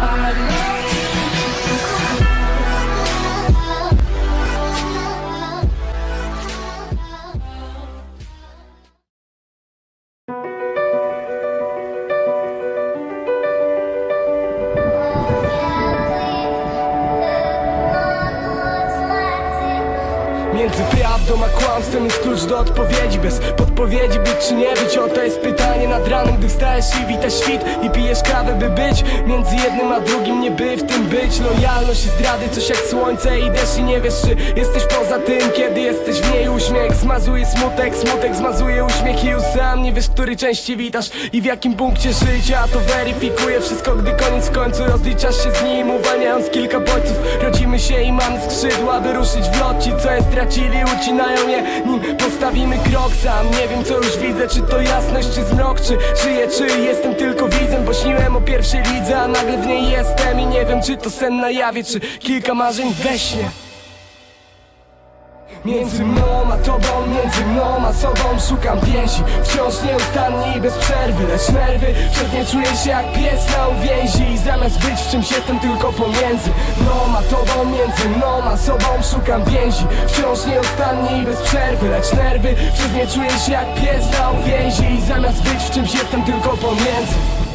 I Między prawdą a kłamstwem jest klucz do odpowiedzi. Bez podpowiedzi być czy nie być Oto jest pytanie nad ranem, gdy wstajesz i witasz świt I pijesz kawę, by być Między jednym a drugim nie by w tym być. Lojalność i zdrady, coś jak słońce i deszcz I nie wiesz czy jesteś poza tym Kiedy jesteś w niej. Uśmiech Zmazuje smutek, smutek zmazuje uśmiech I już sam nie wiesz, który części witasz I w jakim punkcie życia. To weryfikuje wszystko, gdy koniec w końcu Rozliczasz się z nim, uwalniając kilka bodźców Rodzimy się i mamy skrzydła, by ruszyć w lot. Ci co je stracili, ucinają je. Nim postawimy krok sam. Nie wiem co już widzę, czy to jasność, czy zmrok Czy żyję, czy jestem tylko widzem. Bo śniłem o pierwszej lidze, a nagle w niej jestem. I nie wiem czy to sen na jawie, czy kilka marzeń we śnie. Między mną a tobą, między mną a sobą Szukam więzi, wciąż nieustannie i bez przerwy Lecz nerwy, przez nie czuję się jak pies na uwięzi. I zamiast być w czymś jestem tylko pomiędzy. Mną a tobą, między mną a sobą Szukam więzi, wciąż nieustannie i bez przerwy Lecz nerwy, przez nie czuję się jak pies na uwięzi. I zamiast być w czymś jestem tylko pomiędzy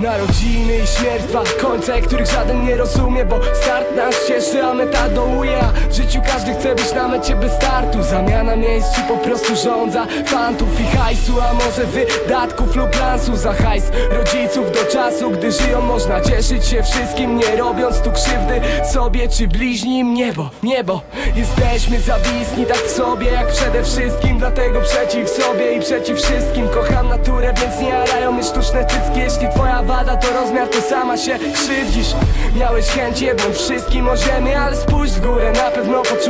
Narodziny i śmierć, dwa końce, których żaden nie rozumie Bo start nas cieszy, a meta dołuje w życiu każdy chce być na mecie bez startu. Zamiana miejsc po prostu rządza Fantów i hajsu, a może wydatków lub lansu. Za hajs rodziców do czasu, gdy żyją Można cieszyć się wszystkim, nie robiąc tu krzywdy Sobie czy bliźnim. Niebo, niebo Jesteśmy zawisni tak w sobie jak przede wszystkim Dlatego przeciw sobie i przeciw wszystkim. Kocham naturę, więc nie arają mnie sztuczne cycki. Jeśli twoja wada to rozmiar, to sama się krzywdzisz. Miałeś chęć bądź wszystkim o ziemię Ale spójrz w górę, na pewno poczujesz